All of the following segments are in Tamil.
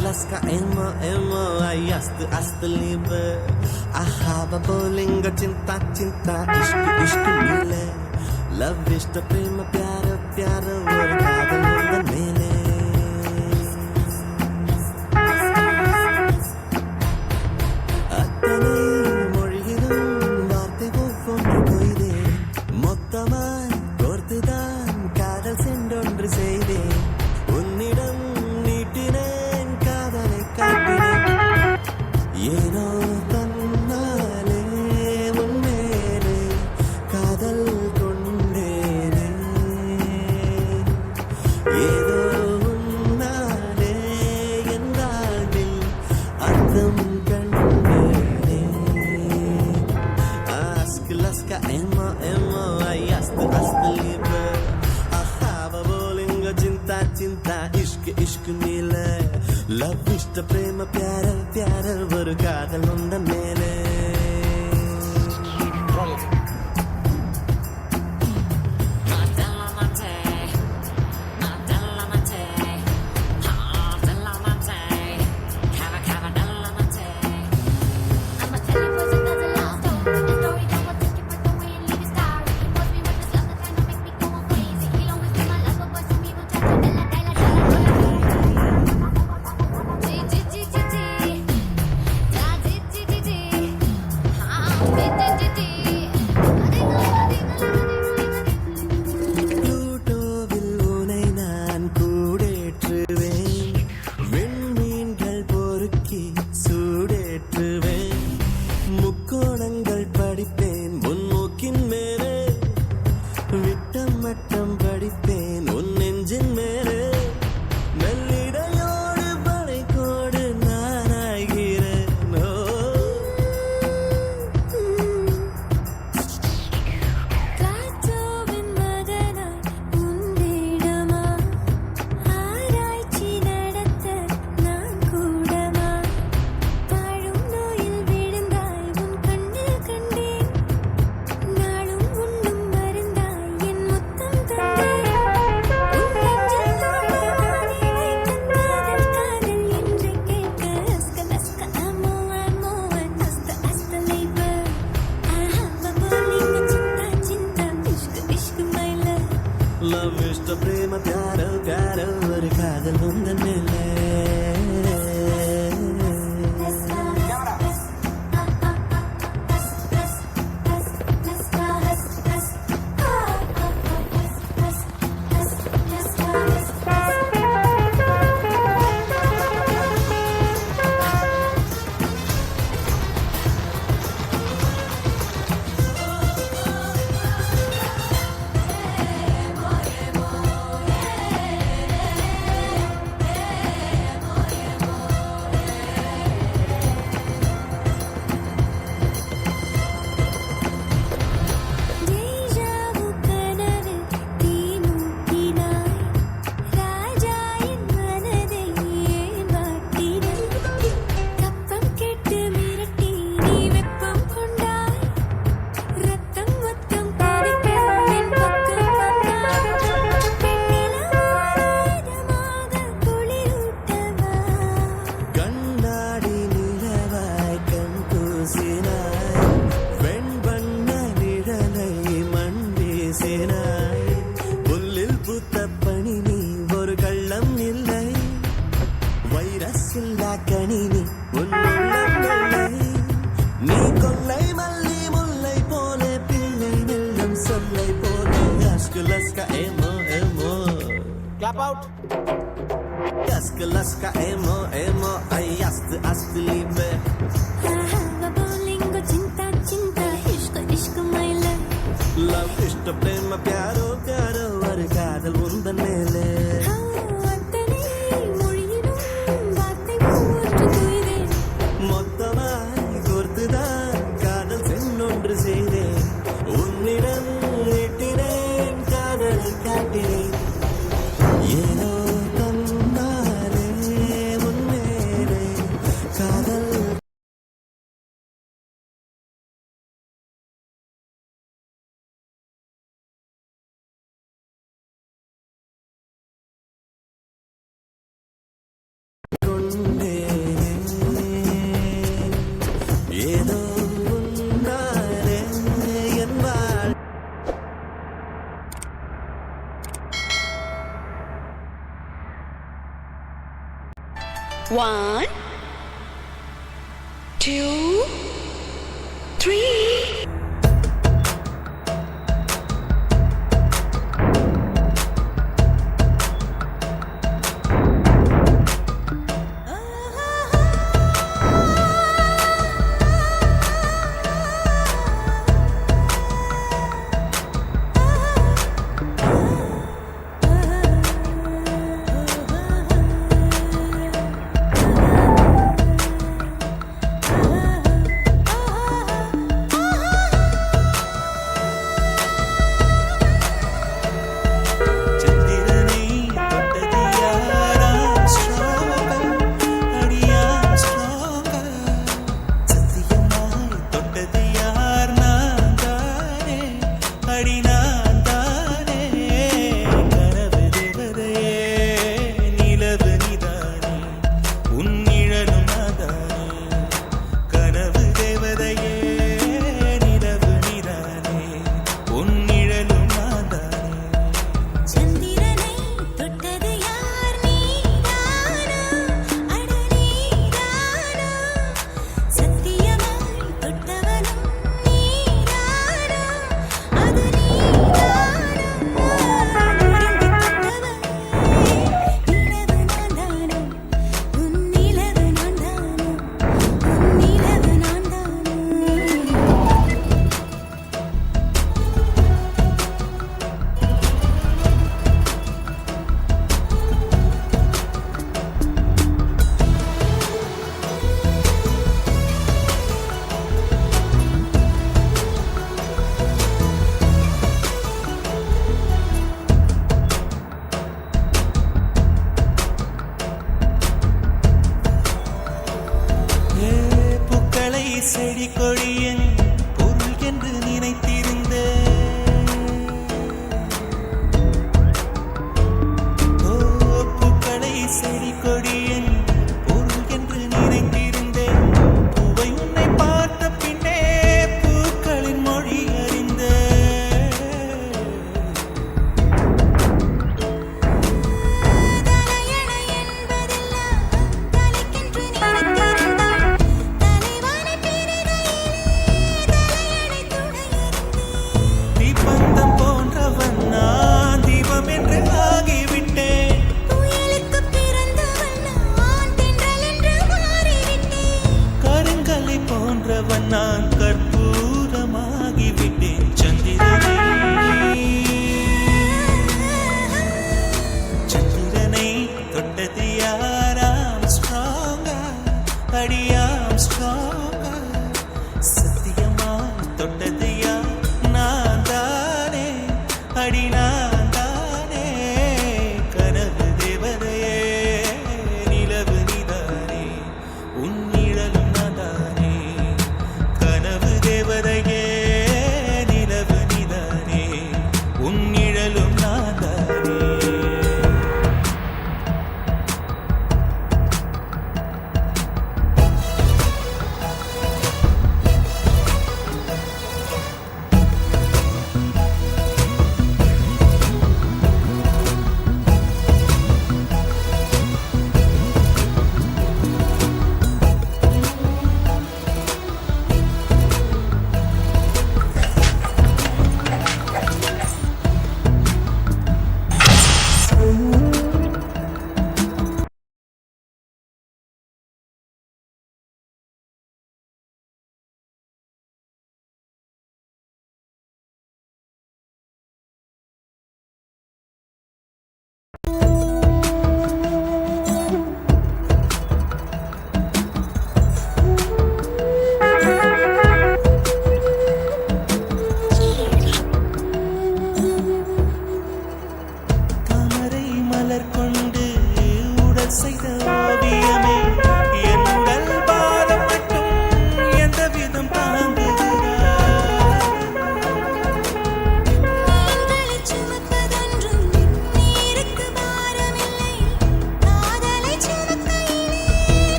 las ka emo emo as ast ast a ahaba bolinga chinta chinta ishq ishq mile love ishq prema pyar pyar word Ishq Ishq மேல லவ் இஷ்ட பிரேம பியார பியார ஒரு காதல் உண்ட மேலே ലവ് ഇഷ്ട പ്രേമ ത്യാര ത്യാര ഒരു കാതൽ ഒന്നെ to blame my bad One, அடியா?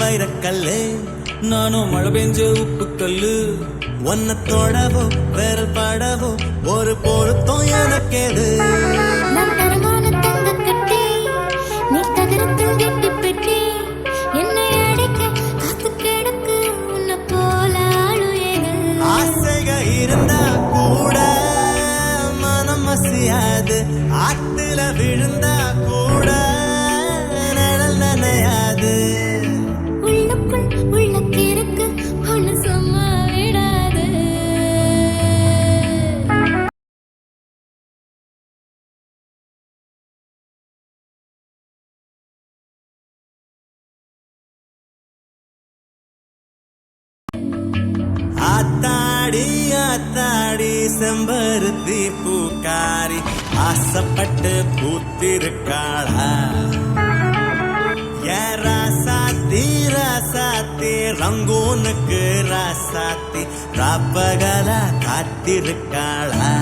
வைரக்கல்லு நானும் மழை பெஞ்ச உப்பு கல்லு ஒன்ன தொடவோ வேற படவோ ஒரு பொருத்தம் எனக்கேது செம்பருத்தி பூக்காரி ஆசைப்பட்டு பூத்திருக்காளா? ஏ ராசாத்தி ராசாத்தி ரங்கூனுக்கு ராசாத்தி ராப்பகலா காத்திருக்காளா?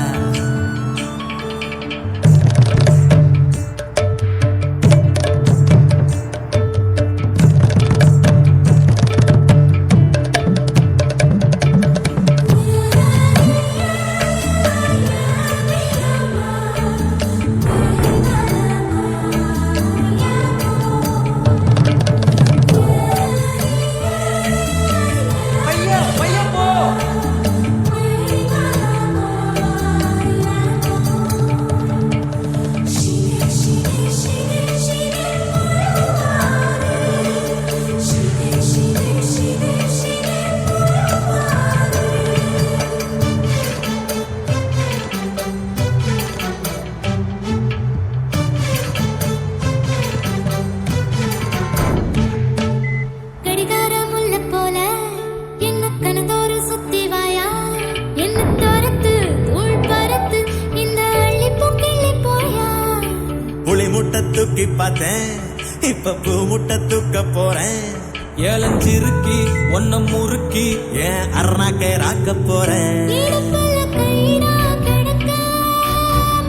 ஒன்ன முறுக்கி ஏன் அருணாக்கை ராக்க போறேன் இடுப்புல கயிறா கிடக்க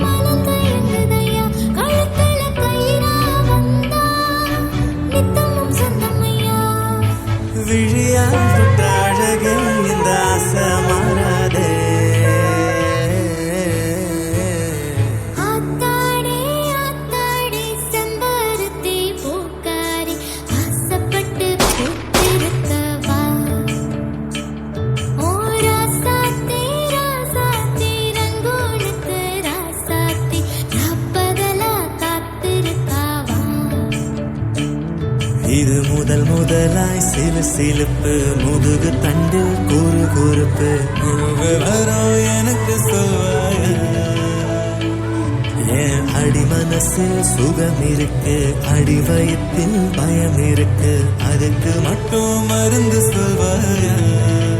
மனம் இது முதல் முதலாய் சிலு சிலுப்பு முதுகு தண்டு கூறு குறுப்பு. வரும் எனக்கு சொல்வாய. என் அடி மனசில் சுகம் இருக்கு? அடி வயத்தில் பயம் இருக்கு. அதுக்கு மட்டும் மருந்து சொல்வாயா.